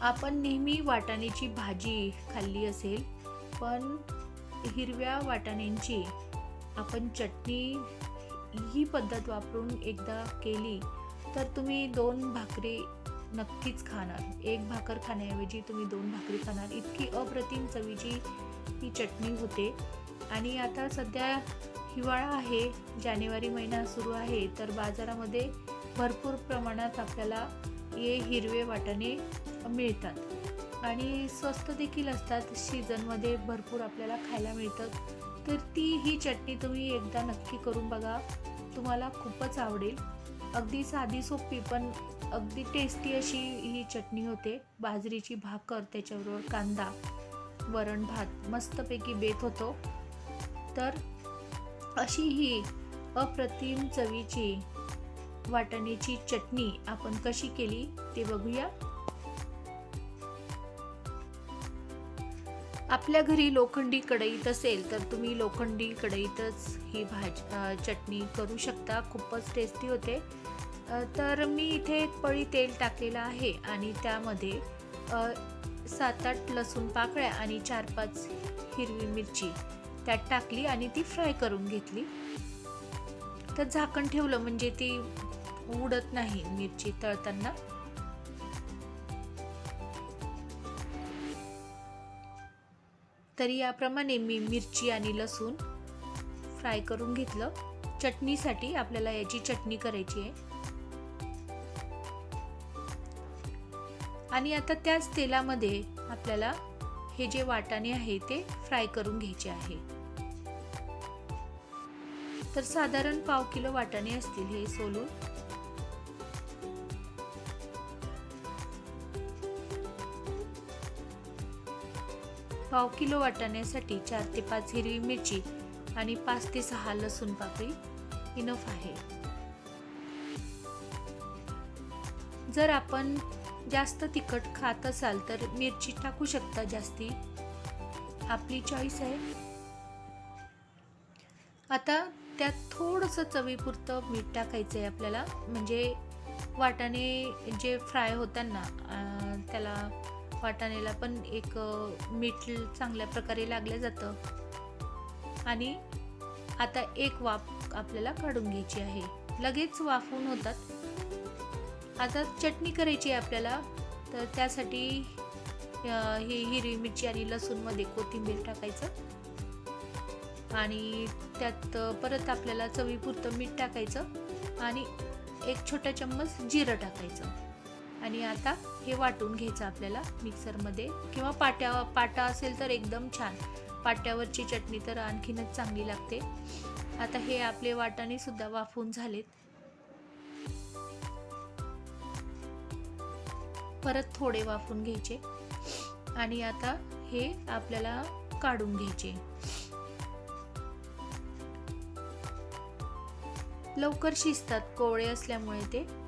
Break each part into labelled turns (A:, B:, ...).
A: आपण नेहमी वाटाण्याची भाजी खाल्ली असेल पण हिरव्या वाटाण्यांची आपण चटणी ही पद्धत वापरून एकदा केली तर तुम्ही दोन भाकरी नक्कीच खाणार. एक भाकर खाण्याऐवजी तुम्ही दोन भाकरी खाणार. इतकी अप्रतिम चवीची ही चटणी होते. आणि आता सध्या हिवाळा आहे जानेवारी महिना सुरू आहे तर बाजारामध्ये भरपूर प्रमाणात आपल्याला हे हिरवे वाटाणे मिळतात. आणि स्वस्त देखील असतात. सीझनमध्ये भरपूर आपल्याला खायला मिळतात. तर ती ही चटणी तुम्ही एकदा नक्की करून बघा. तुम्हाला खूपच आवडेल. अगदी साधी सोपी पण अगदी टेस्टी अशी ही चटणी होते. बाजरीची भाकर त्याच्याबरोबर कांदा वरण भात मस्तपैकी बेत होतो. तर अशी ही अप्रतिम चवीची वाटाण्याची चटणी आपण कशी केली ते बघूया. आपल्या घरी लोखंडी कढईत असेल तर तुम्ही लोखंडी कढईतच ही भाज चटणी करू शकता. खूपच टेस्टी होते. तर मी इथे एक पळी तेल टाकलेलं आहे आणि त्यामध्ये सात आठ लसूण पाकळ्या आणि चार पाच हिरवी मिरची त्यात टाकली आणि ती फ्राय करून घेतली. तर झाकण ठेवलं म्हणजे ती उडत नाही मिरची तळताना. तरी याप्रमाणे मी मिरची आणि लसूण फ्राय करून घेतलं. चटणीसाठी आपल्याला याची चटणी करायची आहे. आणि आता त्याच तेलामध्ये आपल्याला हे जे वाटाणे आहे ते फ्राय करून घ्यायचे आहे. तर साधारण पाव किलो वाटाणे असतील हे सोलून. पाव किलो वाटाण्यासाठी चार ते पाच हिरवी मिरची आणि पाच ते सहा लसूण पाकळी इनफ आहे. जर आपण जास्त तिखट खात असाल तर मिरची टाकू शकता जास्ती. आपली चॉईस आहे. आता त्यात थोडंसं चवीपुरतं मीठ टाकायचं आहे आपल्याला. म्हणजे वाटाणे जे फ्राय होताना ना त्याला वाटाण्याला पण एक मीठ चांगल्या प्रकारे लागलं जातं. आणि आता एक वाफ आपल्याला काढून घ्यायची आहे. लगेच वाफवून होतात. आता चटणी करायची आहे आपल्याला. तर त्यासाठी ही हिरवी मिरची आणि लसूणमध्ये कोथिंबीर टाकायचं. आणि त्यात परत आपल्याला चवीपुरतं मीठ टाकायचं. आणि एक छोटा चम्मच जिरं टाकायचं. आणि आता हे वाटून घ्यायचं आपल्याला मिक्सरमध्ये. किंवा पाट्या पाटा असेल तर एकदम छान. पाट्यावरची चटणी तर आणखीनच चांगली लागते. आता हे आपले वाटाणे सुद्धा वाफवून झालेत. परत थोडे वाफून घ्यायचे. आणि आता हे आपल्याला काढून घ्यायचे. लवकर शिजतात कोवळे असल्यामुळे ते.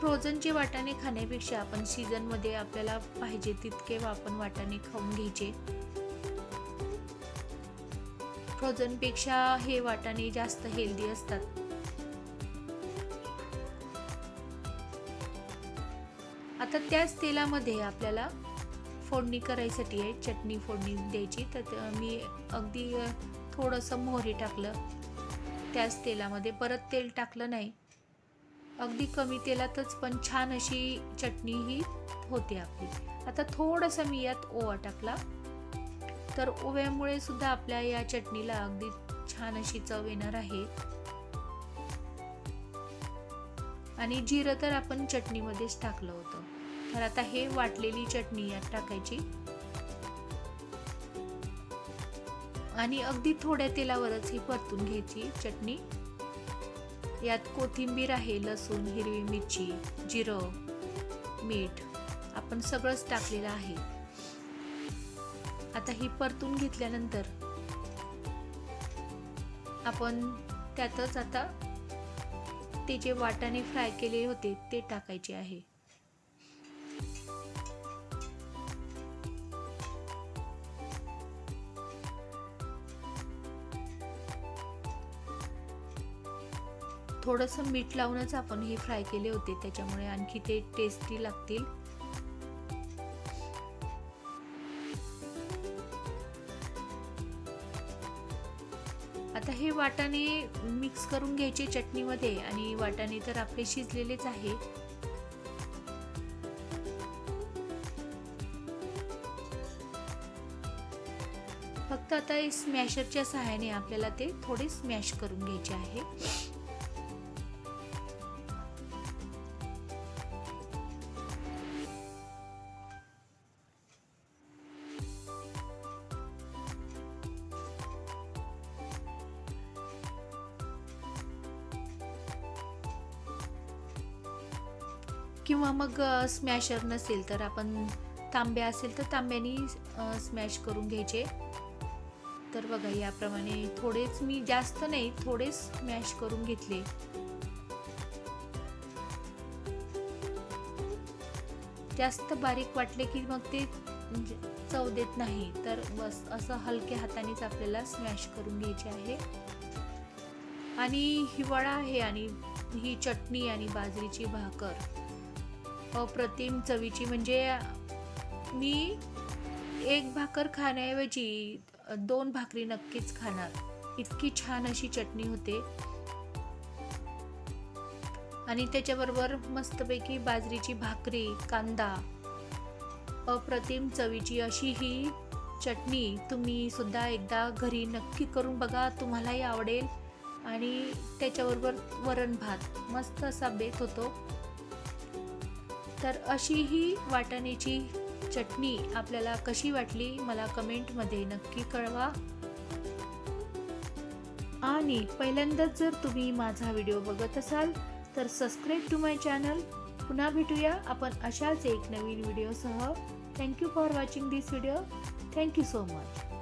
A: फ्रोझनचे वाटाणे खाण्यापेक्षा आपण सीझनमध्ये आपल्याला पाहिजे तितके आपण वाटाणे खाऊन घ्यायचे. फ्रोझनपेक्षा हे वाटाणे जास्त हेल्दी असतात. आता त्याच तेलामध्ये आपल्याला फोडणी करायसाठी आहे. चटणी फोडणी द्यायची. तर मी अगदी थोडंसं मोहरी टाकलं. त्याच तेलामध्ये परत तेल टाकलं नाही. अगदी कमी तेलातच पण छान अशी चटणी ही होते आपली. आता थोडंसं मी यात ओवा टाकला. तर ओव्यामुळे सुद्धा आपल्या या चटणीला अगदी छान अशी चव येणार आहे. आणि जिरं तर आपण चटणीमध्येच टाकलं होतं. तर आता हे वाटलेली चटणी यात टाकायची. आणि अगदी थोड्या तेलावरच ही परतून घ्यायची चटणी. यात कोथिंबीर आहे लसूण हिरवी मिरची जिरं मीठ. आपण सगळंच टाकलेलं आहे. आता ही परतून घेतल्यानंतर आपण त्यातच आता ते जे वाटाणे फ्राय केले होते ते टाकायचे आहे. थोडंसं मीठ लावूनच आपण हे फ्राय केले होते त्याच्यामुळे आणखी ते टेस्टी लागतील. आता हे वाटाणे मिक्स करून घ्यायचे चटणीमध्ये आणि वाटाणे तर आपले शिजलेलेच आहे. फक्त आता स्मॅशरच्या सहाय्याने आपल्याला ते थोडे स्मॅश करून घ्यायचे आहे. किंवा मग स्मॅशर नसेल तर आपण तांब्या असेल तर तांब्यानी स्मॅश करून घ्यायचे. तर बघा याप्रमाणे थोडेच मी जास्त नाही थोडेच स्मॅश करून घेतले. जास्त बारीक वाटले की मग ते म्हणजे चव देत नाही. तर बस असं हलक्या हातानेच आपल्याला स्मॅश करून घ्यायचे आहे. आणि हिवाळा आहे आणि ही चटणी आणि बाजरीची भाकर. अप्रतिम चवीची म्हणजे मी एक भाकर खाण्याऐवजी दोन भाकरी नक्कीच खाणार. इतकी छान अशी चटणी होते. आणि त्याच्याबरोबर मस्तपैकी बाजरीची भाकरी कांदा अप्रतिम चवीची अशी ही चटणी तुम्ही सुद्धा एकदा घरी नक्की करून बघा तुम्हालाही आवडेल. आणि त्याच्याबरोबर वरण भात मस्त असा बेत होतो. तर अशी ही वाटाण्याची चटणी आपल्याला कशी वाटली मला कमेंटमध्ये नक्की कळवा. आणि पहिल्यांदाच जर तुम्ही माझा व्हिडिओ बघत असाल तर सबस्क्राईब टू माय चॅनल पुन्हा भेटूया आपण अशाच एक नवीन व्हिडिओसह. Thank you for watching this video thank you so much